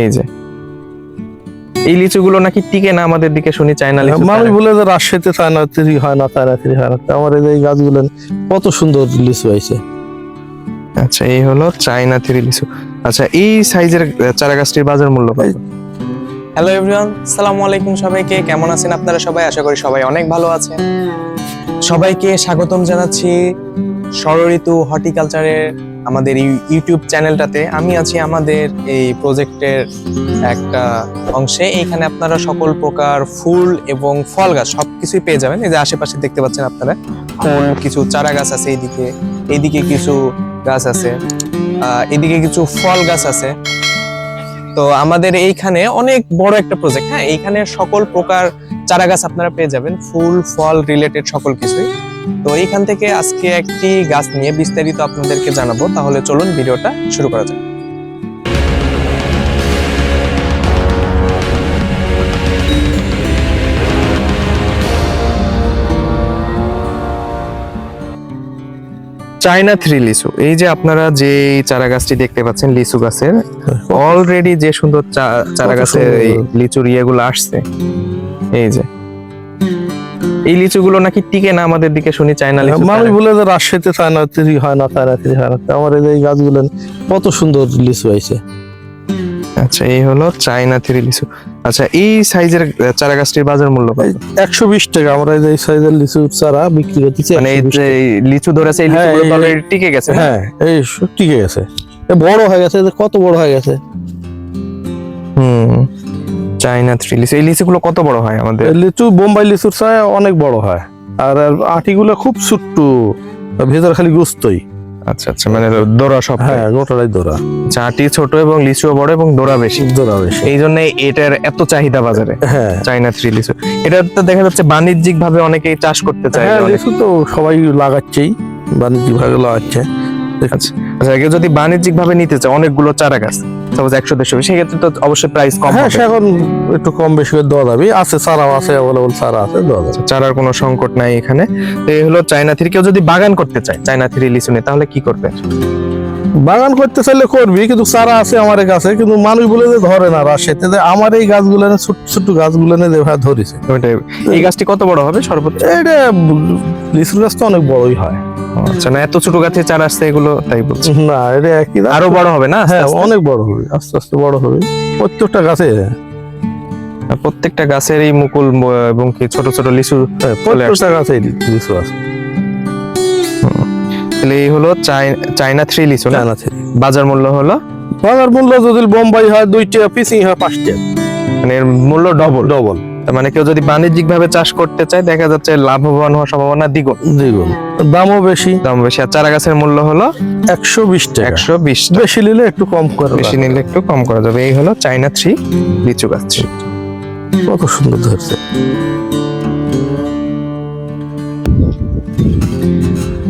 এই যে। এই লিচুগুলো নাকি টিকে না আমাদের দিকে শুনি চায়না লিচু মানুষ বলে যে রাজশাহীতে চায়না তিরি হয় না চায়না তিরি হয় না। আমার এই গাছগুলো কত সুন্দর লিচু হয়েছে আচ্ছা এই হলো চায়না থ্রি লিচু। আচ্ছা এই সাইজের চারা গাছটির বাজার মূল্য কত? হ্যালো এভরিওয়ান সালামু আলাইকুম সবাইকে। কেমন আছেন আপনারা সবাই? আশা করি সবাই অনেক ভালো আছেন। সবাইকে স্বাগতম জানাচ্ছি ষড়ঋতু হর্টিকালচারের আমাদের ইউটিউব চ্যানেলটাতে। আমি আছি আমাদের এই প্রজেক্টের একটা অংশে। এইখানে আপনারা সকল প্রকার ফুল এবং ফল গাছ সবকিছুই পেয়ে যাবেন। এই যে আশেপাশে দেখতে পাচ্ছেন আপনারা ফুল কিছু চারা গাছ আছে এইদিকে। এইদিকে কিছু গাছ আছে। এদিকে কিছু ফল গাছ আছে। তো আমাদের এইখানে অনেক বড় একটা প্রজেক্ট। হ্যাঁ এইখানে সকল প্রকার চারা গাছ আপনারা পেয়ে যাবেন। ফুল, ফল রিলেটেড সকল কিছুই। তো এইখান থেকে আজকে একটি গাছ নিয়ে বিস্তারিত আপনাদেরকে জানাব। তাহলে চলুন ভিডিওটা শুরু করা যাক। চায়না থ্রি লিচু। এই যে আপনারা যে চারা গাছটি দেখতে পাচ্ছেন লিচু গাছের অলরেডি যে সুন্দর চারা গাছের এই লিচুর ইয়েগুলো আসছে। এই যে। এই লিচুগুলো নাকি টিকে না আমাদের দিকে শুনি চায়না লিচু মানুষ বলে যে রাজশাহীতে চায়না তিরি হয় না চায়না তিরি হয় না। আমার এই গাছগুলো কত সুন্দর লিচু হয়েছে আচ্ছা এই হলো চায়না থ্রি লিচু। আচ্ছা এই সাইজের চারা গাছটির বাজার মূল্য কত? একশো বিশ টাকা আমরা এই সাইজের লিচু চারা বিক্রি করতেছি মানে এই 120 যে লিচু ধরেছে এই হ্যাঁ, লিচুগুলো অলরেডি টিকে গেছে হ্যাঁ এই টিকে গেছে। এ বড় হয়ে গেছে কত বড় হয়ে গেছে। হুম। চায়না থ্রি লিচু। এই লিচুগুলো কত বড় হয় আমাদের? লিচু বোম্বাই লিচুর চায় অনেক বড় হয়। আর আটিগুলো খুব ছোট্ট ভেতর খালি গুস্তই। আচ্ছা আচ্ছা মানে দোরা সব হ্যাঁ। গোটাটাই দোরা চাটি ছোট এবং লিচুও বড় এবং দোরা বেশি। দোরা বেশি। এই জন্য এটার এত চাহিদা বাজারে হ্যাঁ। চাইনা থ্রি লিচু। এটা তো দেখা যাচ্ছে বাণিজ্যিক ভাবে অনেকেই চাষ করতে চায়। হ্যাঁ লিচু তো সবাই লাগাচ্ছেই বাণিজ্যিক ভাবে লাগাচ্ছে। আচ্ছা আচ্ছা কেউ যদি বাণিজ্যিক ভাবে নিতে চায় অনেকগুলো চারা গাছ সাপোজ একশো দেড়শো সেক্ষেত্রে তো অবশ্যই প্রাইস কম হ্যাঁ এখন একটু কম বেশি করে দেওয়া যাবে। আছে চারাও আছে অ্যাভেলেবল চারা আছে দেওয়া যাবে। চারার কোনো সংকট নাই এখানে। তো এই হলো চাইনা থ্রি কেউ যদি বাগান করতে চায় চাইনা থ্রি লিচু নিয়ে তাহলে কি করবে? বাগান করতে চাইলে করবি কিন্তু চারা আছে আমার কাছে কিন্তু মানুষ বলে যে ধরে না রাজশাহীতে যে আমার এই গাছগুলো ছোট ছোট গাছগুলো না যেভাবে ধরেছে। এই গাছটি কত বড় হবে সর্বোচ্চ? এটা লিচুর গাছ তো অনেক বড়ই হয়। আচ্ছা না এত ছোট গাছে চারা আসছে এগুলো তাই বলছি। না এটা একই। আরও বড় হবে না? হ্যাঁ অনেক বড় হবে আস্তে আস্তে বড় হবে। প্রত্যেকটা গাছে? প্রত্যেকটা গাছের এই মুকুল এবং কি ছোট ছোট লিচু হ্যাঁ, প্রত্যেকটা গাছে লিচু আছে। তাহলে এই হলো চাইনা থ্রি লিচু না? বাজার মূল্য হলো? বাজার মূল্য যদি বোম্বাই হয় দুইটা পিসিং হয় পাঁচটা। মানে এর মূল্য ডবল ডবল মানে কেউ যদি বাণিজ্যিক ভাবে চাষ করতে চায় দেখা যাচ্ছে লাভবান হওয়ার সম্ভাবনা দ্বিগুণ। দ্বিগুণ। দামও বেশি। দাম বেশি। আর চারা গাছের মূল্য হলো একশো বিশ টাকা। একশো বিশ বেশি নিলে একটু কম করে বেশি নিলে একটু কম করা যাবে। এই হলো চাইনা থ্রি লিচু গাছ। কত সুন্দর ধরছে।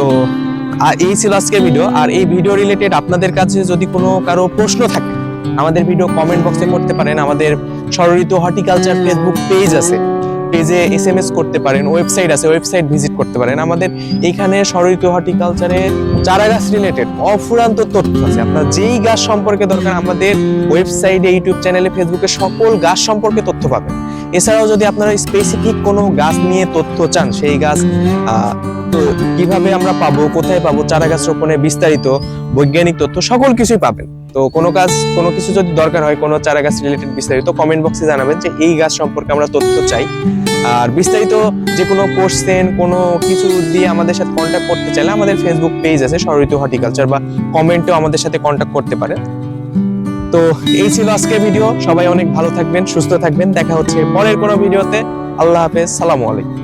তো আর এই ছিল আজকের ভিডিও আর এই ভিডিও রিলেটেড আপনাদের কাছে যদি কোনো কারও প্রশ্ন থাকে, আমাদের ভিডিও কমেন্ট বক্সে করতে পারেন। আমাদের ষড়ঋতু হর্টিকালচার ফেসবুক পেজ আছে। পেজে এস এম এস করতে পারেন ওয়েবসাইট আছে ওয়েবসাইট ভিজিট করতে পারেন। আমাদের এইখানে ষড়ঋতু হর্টিকালচারে চারা গাছ রিলেটেড অফুরান্ত তথ্য আছে। আপনার যেই গাছ সম্পর্কে দরকার, আমাদের ওয়েবসাইটে ইউটিউব চ্যানেলে ফেসবুকে সকল গাছ সম্পর্কে তথ্য পাবেন। এছাড়াও যদি আপনারা স্পেসিফিক কোনো গাছ নিয়ে তথ্য চান, সেই গাছ তো কীভাবে আমরা পাবো, কোথায় পাবো চারা গাছ রোপণের বিস্তারিত, বৈজ্ঞানিক তথ্য সকল কিছুই পাবেন। তো কোনো কাজ, কোনো কিছু যদি দরকার হয় কোনো চারা গাছ রিলেটেড বিস্তারিত কমেন্ট বক্সে জানাবেন যে এই গাছ সম্পর্কে আমরা তথ্য চাই। আর বিস্তারিত যে কোনো কোশ্চেন কোনো কিছু দিয়ে আমাদের সাথে কন্ট্যাক্ট করতে চাইলে আমাদের ফেসবুক পেজ আছে সরিত হর্টিকালচার বা কমেন্টেও আমাদের সাথে কন্ট্যাক্ট করতে পারেন। তো এই ছিল আজকের ভিডিও সবাই অনেক ভালো থাকবেন, সুস্থ থাকবেন। দেখা হচ্ছে পরের কোনো ভিডিওতে আল্লাহ হাফেজ, সালামু আলাইকুম।